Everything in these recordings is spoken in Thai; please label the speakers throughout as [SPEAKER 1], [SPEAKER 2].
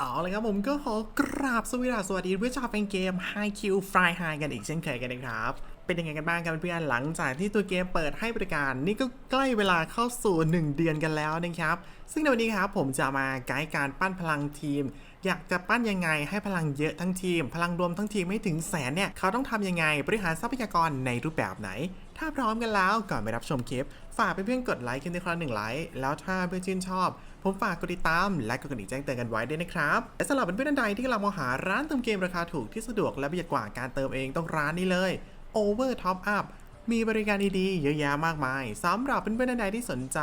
[SPEAKER 1] เอาเลยครับผมก็ขอกราบสวัสดีสวัสดีเพื่อนชาวแฟนเกม High Q Fly High กันอีกเช่นเคยกันนะครับเป็นยังไงกันบ้างครับเพื่อนหลังจากที่ตัวเกมเปิดให้บริการ นี่ก็ใกล้เวลาเข้าสู่ 1 เดือนกันแล้วนะครับ ซึ่งในวันนี้ครับผมจะมาไกด์การปั้นพลังทีม อยากจะปั้นยังไงให้พลังเยอะทั้งทีม พลังรวมทั้งทีมไม่ถึงแสนเนี่ยเขาต้องทำยังไงบริหารทรัพยากรในรูปแบบไหน ถ้าพร้อมกันแล้วก่อนไปรับชมคลิป ฝากเพื่อนๆกดไลค์คลิปนี้ครั้งหนึ่งไลค์แล้วถ้าเพื่อนชื่นชอบ ผมฝากกดติดตาม และกดกระดิ่งแจ้งเตือนกันไว้ด้วยนะครับและสำหรับเพื่อนๆท่านใดที่กำลังมองหาร้านเติมเกมราคาถูกที่สะดวกและประหยัดกว่าการเติมเองต้องร้านนี้เลย Over Top Up มีบริการดีๆ เยอะแยะมากมายสำหรับเพื่อนๆใดที่สนใจ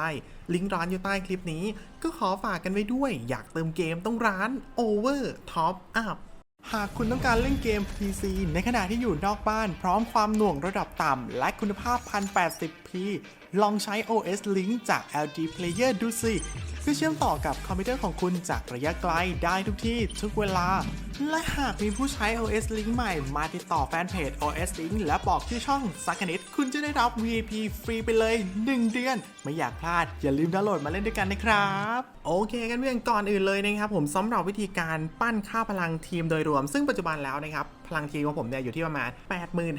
[SPEAKER 1] ลิงก์ร้านอยู่ใต้คลิปนี้ ก็ขอฝากกันไว้ด้วย อยากเติมเกมต้องร้าน Over Top Up หากคุณต้องการเล่นเกม PC ในขณะที่อยู่นอกบ้าน พร้อมความหน่วงระดับต่ำและคุณภาพ 1080p ลองใช้ OS Link จาก LG Player ดูสิเพื่อเชื่อมต่อกับคอมพิวเตอร์ของคุณจากระยะไกลได้ทุกที่ทุกเวลา และหากมีผู้ใช้ OS Link ใหม่มาติดต่อแฟนเพจ OS Link และบอกที่อช่องสักนิดคุณจะได้รับ VIP ฟรีไปเลย 1 เดือน ไม่อยากพลาด อย่าลืมดาวน์โหลดมาเล่นด้วยกันนะครับ โอเคกันเพื่อนก่อนอื่นเลยนะครับผมสำหรับวิธีการปั้นค่าพลังทีมโดยรวม ซึ่งปัจจุบันแล้วนะครับ พลังทีของผมเนี่ยอยู่ที่ประมาณ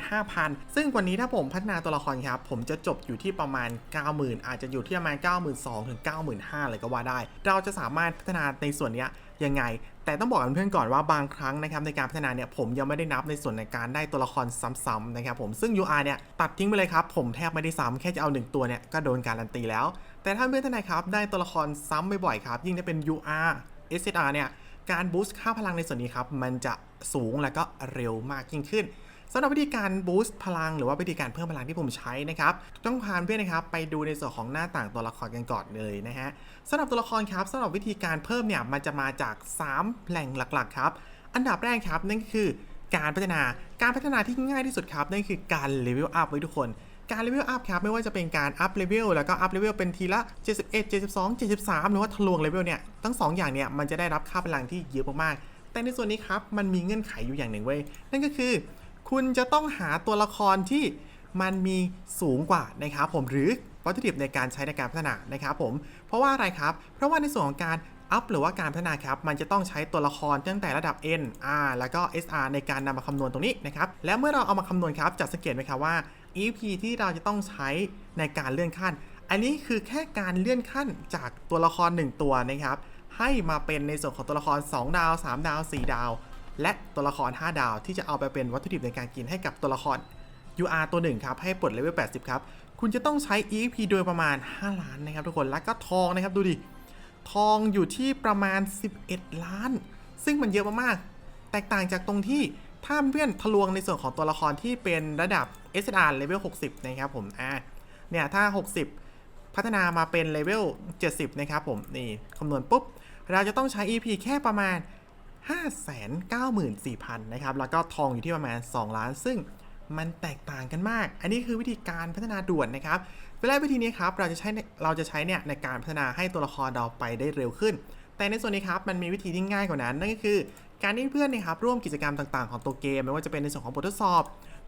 [SPEAKER 1] 85,000 ซึ่งวันนี้ถ้าผมพัฒนาตัวละครครับ ผมจะจบอยู่ที่ประมาณ 90,000 อาจจะอยู่ที่ประมาณ 92,000 ถึง 95,000เลยก็ว่าได้ เราจะสามารถพัฒนาในส่วนนี้ยังไง แต่ต้องบอกกับเพื่อนๆก่อนว่าบางครั้งนะครับในการพัฒนาเนี่ยผมยังไม่ได้นับในส่วนในการได้ตัวละครซ้ำๆนะครับผมซึ่ง UR เนี่ยตัดทิ้งไปเลยครับ ผมแทบไม่ได้ซ้ำแค่จะเอา 1 ตัวเนี่ยก็โดนการันตีแล้ว แต่ถ้าเพื่อนท่านใดครับได้ตัวละครซ้ำบ่อยๆครับยิ่งได้เป็น UR SSR เนี่ย การบูสต์ค่าพลังในส่วนนี้ครับมันจะสูงและก็เร็วมากยิ่งขึ้นสำหรับวิธีการบูสต์พลังหรือว่าวิธีการเพิ่มพลังที่ผมใช้นะครับต้องพาเพื่อนนะครับไปดูในส่วนของหน้าต่างตัวละครกันก่อนเลยนะฮะสำหรับตัวละครครับสำหรับวิธีการเพิ่มเนี่ยมันจะมาจาก 3 แหล่งหลักๆครับอันดับแรกครับนั่นก็คือการพัฒนาการพัฒนาที่ง่ายที่สุดครับนั่นคือการเลเวลอัพไว้ทุกคน การเลเวลอัพครับไม่ว่าจะเป็นการอัพเลเวลแล้วก็อัพเลเวลเป็นทีละ 71 72 73 หรือว่าทะลวงเลเวลเนี่ยทั้งสองอย่างเนี่ยมันจะได้รับค่าพลังที่เยอะมากๆแต่ในส่วนนี้ครับมันมีเงื่อนไขอยู่อย่างหนึ่งเว้ยนั่นก็คือ คุณจะต้องหาตัวละครที่มันมีสูงกว่านะครับผมหรือวัตถุดิบในการใช้ในการพัฒนานะครับผมเพราะว่าอะไรครับ เพราะว่าในส่วนของการอัพหรือว่าการพัฒนาครับ มันจะต้องใช้ตัวละครตั้งแต่ระดับ N R แล้วก็ SR ในการนำมาคำนวณตรงนี้นะครับ และเมื่อเราเอามาคำนวณครับจะสังเกตไหมครับว่า EP ที่เราจะต้องใช้ในการเลื่อนขั้น อันนี้คือแค่การเลื่อนขั้นจากตัวละคร 1 ตัวนะครับ ให้มาเป็นในส่วนของตัวละคร 2 ดาว 3 ดาว 4 ดาว และตัวละคร 5 ดาว ที่จะเอาไปเป็นวัตถุดิบในการกินให้กับตัวละคร UR ตัวหนึ่งครับให้ปลดเลเวล 80 ครับ คุณจะต้องใช้ EP โดยประมาณ 5 ล้านนะครับทุกคน แล้วก็ทองนะครับดูดิ ทองอยู่ที่ประมาณ 11 ล้าน ซึ่งมันเยอะมากๆ แตกต่างจากตรงที่ถ้าเพื่อนทะลวงในส่วนของตัวละครที่เป็นระดับ SR เลเวล60 นะครับผมอ่าเนี่ยถ้า 60 พัฒนามาเป็นเลเวล70 นะครับผม นี่คำนวณปุ๊บ เราจะต้องใช้ EP แค่ประมาณ 594,000 นะครับ แล้วก็ทองอยู่ที่ประมาณ 2 ล้าน ซึ่งมันแตกต่างกันมาก อันนี้คือวิธีการพัฒนาด่วนนะครับเวลาวิธีนี้ครับ เราจะใช้เราจะใช้เนี่ยในการพัฒนาให้ตัวละครเราไปได้เร็วขึ้น แต่ในส่วนนี้ครับ มันมีวิธีที่ง่ายกว่านั้น นั่นก็คือ การที่เพื่อนนะครับร่วมกิจกรรมต่างๆของตัวเกม ไม่ว่าจะเป็นในส่วนของบททดสอบ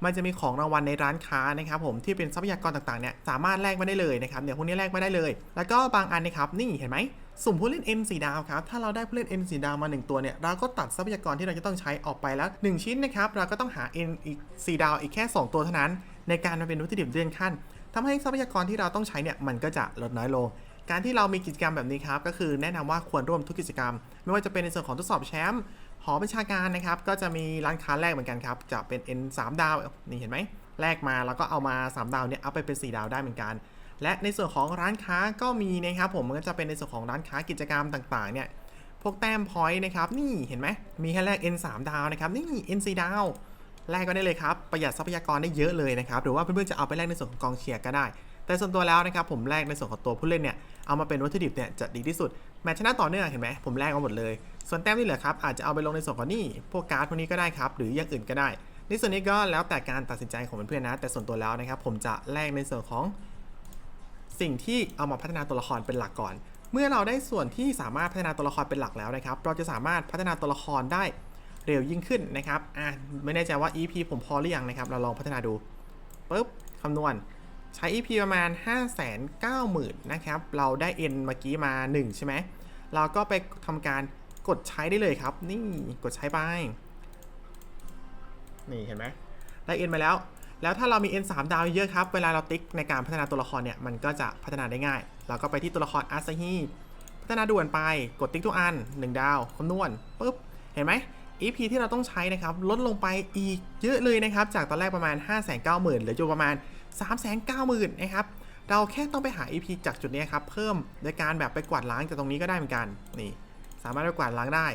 [SPEAKER 1] มันจะมีของรางวัลในร้านค้านะครับผมที่เป็นทรัพยากรต่างๆเนี่ยสามารถแลกมาได้เลยนะครับเดี๋ยวพวกนี้แลกมาได้เลย แล้วก็บางอันนะครับนี่เห็นไหมสุ่มผู้เล่น N 4ดาวครับ ถ้าเราได้ผู้เล่น N 4ดาวมา 1 ตัวเนี่ย เราก็ตัดทรัพยากรที่เราจะต้องใช้ออกไปแล้ว 1 ชิ้นนะครับ เราก็ต้องหา N อีก4ดาวอีกแค่ 2 ตัวเท่านั้น ในการมาเป็นวัตถุดิบเลื่อนขั้นทำให้ทรัพยากรที่เราต้องใช้เนี่ย มันก็จะลดน้อยลง การที่เรามีกิจกรรมแบบนี้ครับ ก็คือแนะนำว่าควรร่วมทุกกิจกรรม ไม่ว่าจะเป็นในส่วนของทดสอบแชมป์ อประชาการนะครับ ก็จะมีร้านค้าแรกเหมือนกันครับ จะเป็น N 3ดาว นี่เห็นไหม แลกมาแล้วก็เอามา 3 ดาวเนี่ย เอาไปเป็น 4 ดาวได้เหมือนกัน และในส่วนของร้านค้าก็มีนะครับผม มันก็จะเป็นในส่วนของร้านค้ากิจกรรมต่างๆ เนี่ย พวกแต้มพอยต์นะครับ นี่เห็นไหม มีให้แลก N 3ดาวนะครับ นี่ N 4ดาว แลกก็ได้เลยครับ ประหยัดทรัพยากรได้เยอะเลยนะครับ หรือว่าเพื่อนๆจะเอาไปแลกในส่วนของกองเชียร์ก็ได้แต่ส่วนตัวแล้วนะครับผมแลกในส่วนของตัวผู้เล่นเนี่ยเอามาเป็นวัตถุดิบเนี่ยจะดีที่สุด แมตช์ชนะต่อเนื่องเห็นไหมผมแลกมาหมดเลย ส่วนแต้มที่เหลือครับอาจจะเอาไปลงในส่วนของนี่พวกการ์ดพวกนี้ก็ได้ครับ หรืออย่างอื่นก็ได้ ในส่วนนี้ก็แล้วแต่การตัดสินใจของเพื่อนๆนะ แต่ส่วนตัวแล้วนะครับ ผมจะแลกในส่วนของ สิ่งที่เอามาพัฒนาตัวละครเป็นหลักก่อน เมื่อเราได้ส่วนที่สามารถพัฒนาตัวละครเป็นหลักแล้วนะครับ เราจะสามารถพัฒนาตัวละครได้เร็วยิ่งขึ้นนะครับอะไม่แน่ใจว่า EP ผมพอหรือยังนะครับ เราลองพัฒนาดูปุ๊บคำนวณ ใช้ EP ประมาณ 590,000นะครับ เราได้ N เมื่อกี้มา 1 ใช่ไหม เราก็ไปทำการกดใช้ได้เลยครับ นี่กดใช้ไป นี่เห็นไหม ได้ N มาแล้ว แล้วถ้าเรามี N 3 ดาวเยอะครับ เวลาเราติ๊กในการพัฒนาตัวละครเนี่ย มันก็จะพัฒนาได้ง่าย เราก็ไปที่ตัวละครอาซาฮิพัฒนาด่วนไป กดติ๊กทุกอัน 1 ดาว คำนวณปุ๊บ เห็นไหม EP ที่เราต้องใช้นะครับลดลงไปอีกเยอะเลยนะครับ จากตอนแรกประมาณ 5 9 0 0 0 0เหลืออยู่ประมาณ 3 9 0 0 0 0นะครับเราแค่ต้องไปหา EP จากจุดนี้ครับ เพิ่มโดยการแบบไปกวาดล้างจากตรงนี้ก็ได้เหมือนกันนี่ สามารถไปกวาดล้างได้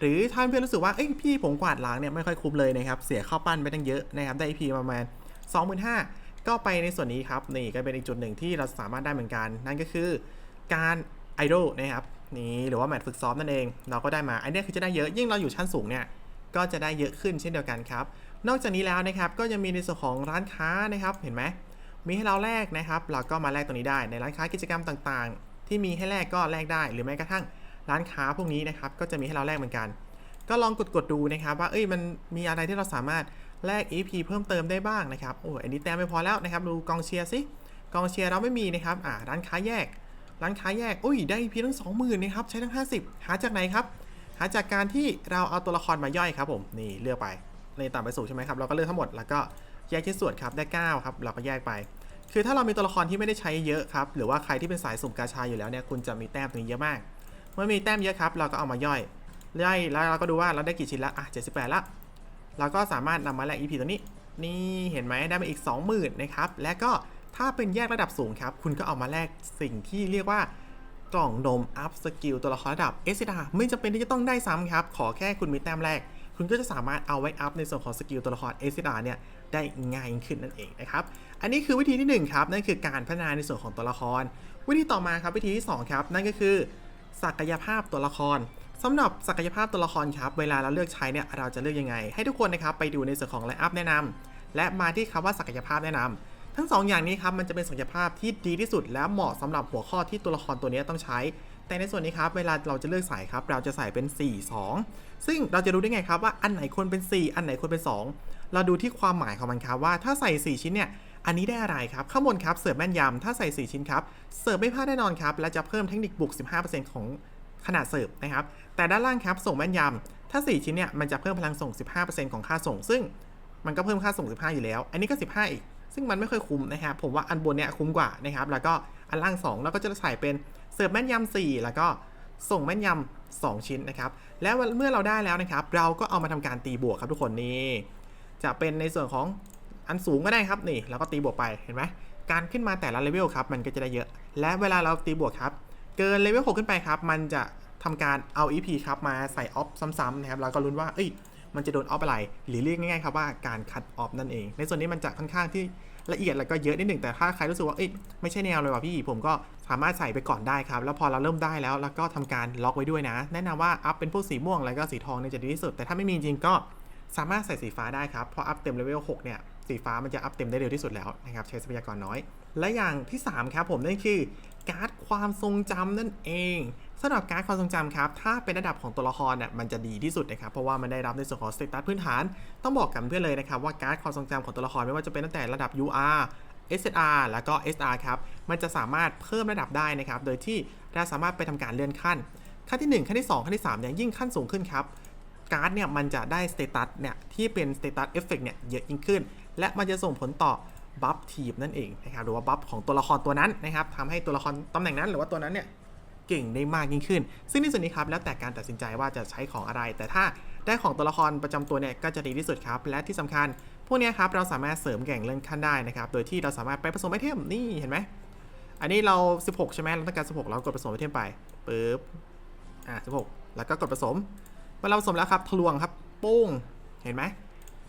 [SPEAKER 1] หรือท่านเพื่อนรู้สึกว่าเอ้ยพี่ผมกวาดล้างเนี่ยไม่ค่อยคุ้มเลยนะครับเสียข้าวปั้นไปตั้งเยอะนะครับได้ EP ประมาณ 25,000ก็ไปในส่วนนี้ครับนี่ก็เป็นอีกจุดหนึ่งที่เราสามารถได้เหมือนกัน นั่นก็คือการไอดอลนะครับ นี่หรือว่าแมตช์ฝึกซ้อมนั่นเอง เราก็ได้มาอันนี้คือจะได้เยอะยิ่งเราอยู่ชั้นสูงเนี่ยก็จะได้เยอะขึ้นเช่นเดียวกันครับ นอกจากนี้แล้วนะครับก็ยังมีในส่วนของร้านค้านะครับเห็นไหมมีให้เราแลกนะครับ เราก็มาแลกตรงนี้ได้ในร้านค้ากิจกรรมต่างๆ ที่มีให้แลกก็แลกได้ หรือแม้กระทั่งร้านค้าพวกนี้นะครับก็จะมีให้เราแลกเหมือนกัน ก็ลองกดๆดูนะครับ ว่าเอ้ยมันมีอะไรที่เราสามารถแลก EP เพิ่มเติมได้บ้างนะครับโอ้อันนี้แต้มไม่พอแล้วนะครับดูกองเชียร์สิกองเชียร์เราไม่มีนะครับอ่าร้านค้าแยก ร้านค้าแยก อุ้ย ได้ EP ทั้ง20,000นะครับ ใช้ทั้ง 50 หาจากไหนครับ หาจากการที่เราเอาตัวละครมาย่อยครับผม นี่เลือกไปในต่ำไปสูงใช่ไหมครับ เราก็เลือกทั้งหมด แล้วก็แยกชิ้นส่วนครับ ได้ 9 ครับ เราก็แยกไป คือถ้าเรามีตัวละครที่ไม่ได้ใช้เยอะครับ หรือว่าใครที่เป็นสายสุ่มกาชาอยู่แล้วเนี่ย คุณจะมีแต้มตรงนี้เยอะมาก เมื่อมีแต้มเยอะครับ เราก็เอามาย่อย ย่อย แล้วเราก็ดูว่าเราได้กี่ชิ้นล้วอะ78 ละ เราก็สามารถนำมาแลก EP ตัวนี้ นี่ เห็นไหมได้มาอีก 20,000นะครับ และก็ ถ้าเป็นแยกระดับสูงครับ คุณก็เอามาแลกสิ่งที่เรียกว่ากล่องนมอัพสกิลตัวละครระดับ s อ r ไม่จำเป็นที่จะต้องได้ซ้ำครับ ขอแค่คุณมีแต้มแรก คุณก็จะสามารถเอาไว้อัพในส่วนของสกิลตัวละคร s อ r เนี่ยได้ง่ายยิ่งขึ้นนั่นเองนะครับ อันนี้คือวิธีที่หนึ่งครับ นั่นคือการพัฒนาในส่วนของตัวละคร วิธีต่อมาครับวิธีที่สองครับ นั่นก็คือ ศักยภาพตัวละครสำหรับศักยภาพตัวละครครับเวลาเราเลือกใช้เนี่ยเราจะเลือกยังไง ให้ทุกคนนะครับไปดูในส่วนของไลน์อัพแนะนำและมาที่คำว่าศักยภาพแนะนำ ทั้งสองอย่างนี้ครับมันจะเป็นศักยภาพที่ดีที่สุด และเหมาะสำหรับหัวข้อที่ตัวละครตัวนี้ต้องใช้ แต่ในส่วนนี้ครับเวลาเราจะเลือกใส่ครับเราจะใส่เป็น 4 2 ซึ่งเราจะรู้ได้ไงครับว่าอันไหนควรเป็น 4 อันไหนควรเป็น 2 เราดูที่ความหมายของมันครับว่าถ้าใส่ 4 ชิ้นเนี่ยอันนี้ได้อะไรครับ ข้างบนครับเสิร์ฟแม่นยำถ้าใส่ 4 ชิ้นครับเสิร์ฟไม่พลาดแน่นอนครับและจะเพิ่มเทคนิคบวก15%ของขนาดเสิร์ฟนะครับแต่ด้านล่างครับส่งแม่นยำถ้า 4 ชิ้นเนี่ยมันจะเพิ่มพลังส่ง 15%ของค่าส่ง ซึ่งมันก็เพิ่มค่าส่ง 15 อยู่แล้ว อันนี้ก็ 15 อีก ซึ่งมันไม่ค่อยคุ้มนะครับ ผมว่าอันบนเนี่ยคุ้มกว่านะครับ แล้วก็อันล่าง 2 แล้วก็จะใส่เป็นเสิร์ฟแม่นยำ4แล้วก็ส่งแม่นยำ2ชิ้นนะครับ แล้วเมื่อเราได้แล้วนะครับ เราก็เอามาทำการตีบวกครับทุกคนนี่จะเป็นในส่วนของอันสูงก็ได้ครับนี่เราก็ตีบวกไปเห็นไหมการขึ้นมาแต่ละเลเวลครับมันก็จะได้เยอะ และเวลาเราตีบวกครับ เกินเลเวล6ขึ้นไปครับ มันจะทำการเอา EP ครับมาใส่ออฟซ้ำๆนะครับแล้วก็ลุ้นว่าเอ้ย มันจะโดนออฟอะไร หรือเรียกง่ายๆครับว่าการคัดออฟนั่นเอง ในส่วนนี้มันจะค่อนข้างที่ละเอียดแล้วก็เยอะนิดหนึ่งแต่ถ้าใครรู้สึกว่าเอ้ยไม่ใช่แนวเลยว่ะพี่ผมก็สามารถใส่ไปก่อนได้ครับ แล้วพอเราเริ่มได้แล้วแล้วก็ทำการล็อกไว้ด้วยนะ แนะนำว่าอัพเป็นพวกสีม่วงแล้วก็สีทองเนี่ยจะดีที่สุด แต่ถ้าไม่มีจริงก็สามารถใส่สีฟ้าได้ครับพราะอัพเต็มเลเวล6เนี่ยสีฟ้ามันจะอัพเต็มได้เร็วที่สุดแล้วนะครับใช้ทรัพยากรน้อย และอย่างที่3ครับผมนั่นคือการ์ดความทรงจำนั่นเอง สำหรับการ์ดความทรงจำครับ ถ้าเป็นระดับของตัวละครเนี่ยมันจะดีที่สุดนะครับ เพราะว่ามันได้รับในส่วนของสเตตัสพื้นฐาน ต้องบอกกันเพื่อนเลยนะครับว่าการ์ดความทรงจำของตัวละครไม่ว่าจะเป็นตั้งแต่ระดับ UR SSR แล้วก็ SR ครับ มันจะสามารถเพิ่มระดับได้นะครับ โดยที่เราสามารถไปทำการเลื่อนขั้น ขั้นที่ 1 ขั้นที่ 2 ขั้นที่3เนี่ยยิ่งขั้นสูงขึ้นครับ การ์ดเนี่ยมันจะได้สเตตัสเนี่ยที่เป็นสเตตัสเอฟเฟกเนี่ยเยอะยิ่งขึ้น และมันจะส่งผลต่อบัฟทีมนั่นเองนะครับ หรือว่าบัฟของตัวละครตัวนั้นนะครับทำให้ตัวละครตำแหน่งนั้นหรือว่าตัวนั้นเนี่ย เก่งได้มากยิ่งขึ้น ซึ่งในส่วนนี้ครับแล้วแต่การตัดสินใจว่าจะใช้ของอะไร แต่ถ้าได้ของตัวละครประจำตัวเนี่ยก็จะดีที่สุดครับ และที่สำคัญ พวกนี้ครับเราสามารถเสริมแก่งเลื่อนขั้นได้นะครับ โดยที่เราสามารถไปผสมไอเทมนี่เห็นไหม อันนี้เรา 16 ใช่ไหมเราต้องการ 16 เรากดผสมไอเทมไปปึ๊บ อ่า16 แล้วก็กดผสมเมื่อเราผสมแล้วครับทะลวงครับโป้ง เห็นไหม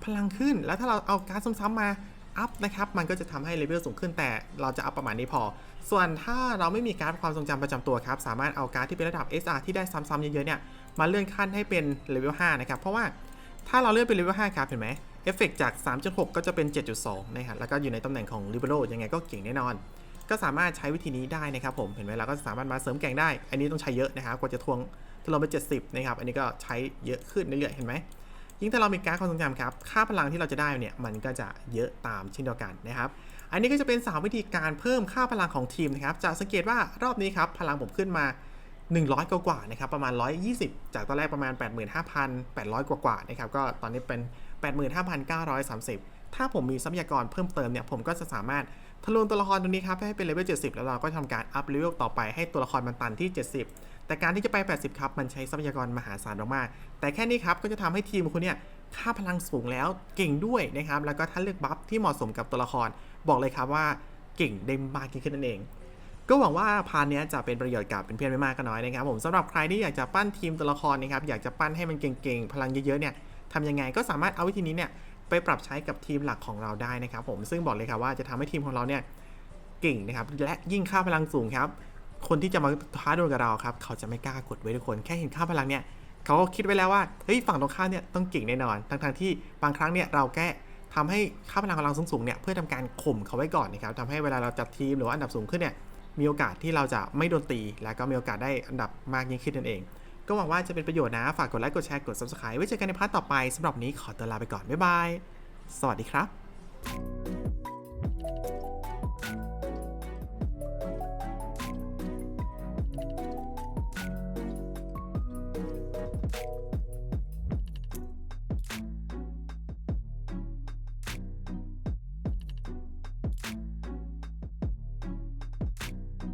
[SPEAKER 1] พลังขึ้น แล้วถ้าเราเอาการซ้ำๆมา อัพนะครับ มันก็จะทำให้เลเวลสูงขึ้นแต่เราจะอัพประมาณนี้พอ ส่วนถ้าเราไม่มีการ์ดความทรงจำประจำตัวครับ สามารถเอาการ์ดที่เป็นระดับ SR ที่ได้ซ้ำๆเยอะๆเนี่ยมาเลื่อนขั้นให้เป็นเลเวล5นะครับ เพราะว่าถ้าเราเลื่อนเป็นเลเวล5ครับเห็นไหมเอฟเฟกจาก 3.6 ก็จะเป็น 7.2 นะครับ แล้วก็อยู่ในตำแหน่งของ Libero ยังไงก็เก่งแน่นอน ก็สามารถใช้วิธีนี้ได้นะครับผม เห็นไหมเราก็สามารถมาเสริมแก่งได้ อันนี้ต้องใช้เยอะนะครับ กว่าจะทวงทะลงไป 70 นะครับ อันนี้ก็ใช้เยอะขึ้นเรื่อยๆ เห็นไหม ยิ่งถ้าเรามีการดความทรงจำครับค่าพลังที่เราจะได้เนี่ยมันก็จะเยอะตามเช่นเดียวกันนะครับ อันนี้ก็จะเป็น 3 วิธีการเพิ่มค่าพลังของทีมนะครับจะสังเกตว่ารอบนี้ครับพลังผมขึ้นมา 100 กว่าๆนะครับประมาณ 120 จากตอนแรกประมาณ 85,800 กว่าๆนะครับก็ตอนนี้เป็น 85,930 ถ้าผมมีทรัพยากรเพิ่มเติมเนี่ยผมก็จะสามารถทะลวงตัวละครตัวนี้ครับให้เป็นเลเวล 70 แล้วเราก็ทำการอัพเลเวลต่อไปให้ตัวละครมันตันที่ 70 แต่การที่จะไป 80 ครับ มันใช้ทรัพยากรมหาศาลมากๆแต่แค่นี้ครับก็จะทำให้ทีมคุณเนี่ยค่าพลังสูงแล้วเก่งด้วยนะครับ แล้วก็ถ้าเลือกบัฟที่เหมาะสมกับตัวละคร บอกเลยครับว่าเก่งได้มากยิ่งขึ้นนั่นเอง ก็หวังว่าพาร์ทเนี้ยจะเป็นประโยชน์กับเพื่อนๆไม่มากก็น้อยนะครับผมสำหรับใครที่อยากจะปั้นทีมตัวละครนะครับอยากจะปั้นให้มันเก่งๆพลังเยอะๆเนี่ยทำยังไงก็สามารถเอาวิธีนี้เนี่ยไปปรับใช้กับทีมหลักของเราได้นะครับผมซึ่งบอกเลยครับว่าจะทำให้ทีมของเราเนี่ยเก่งนะครับและยิ่งค่าพลังสูงครับ คนที่จะมาท้าดวลกับเราครับ เขาจะไม่กล้ากดไว้ทุกคน แค่เห็นค่าพลังเนี่ยเขาก็คิดไว้แล้วว่าเฮ้ยฝั่งตรงข้ามเนี่ยต้องเก่งแน่นอนทั้งๆที่บางครั้งเนี่ยเราแก้ทำให้ค่าพลังของเราสูงๆเนี่ยเพื่อทำการข่มเขาไว้ก่อนนะครับทำให้เวลาเราจัดทีมหรือว่าอันดับสูงขึ้นเนี่ยมีโอกาสที่เราจะไม่โดนตี และก็มีโอกาสได้อันดับมากยิ่งขึ้นนั่นเอง ก็หวังว่าจะเป็นประโยชน์นะ ฝากกดไลค์กดแชร์กด subscribe ไว้เจอกันในพาร์ทต่อไปสำหรับนนี้ขอตัวลาไปก่อนบ๊ายบายสวัสดีครับ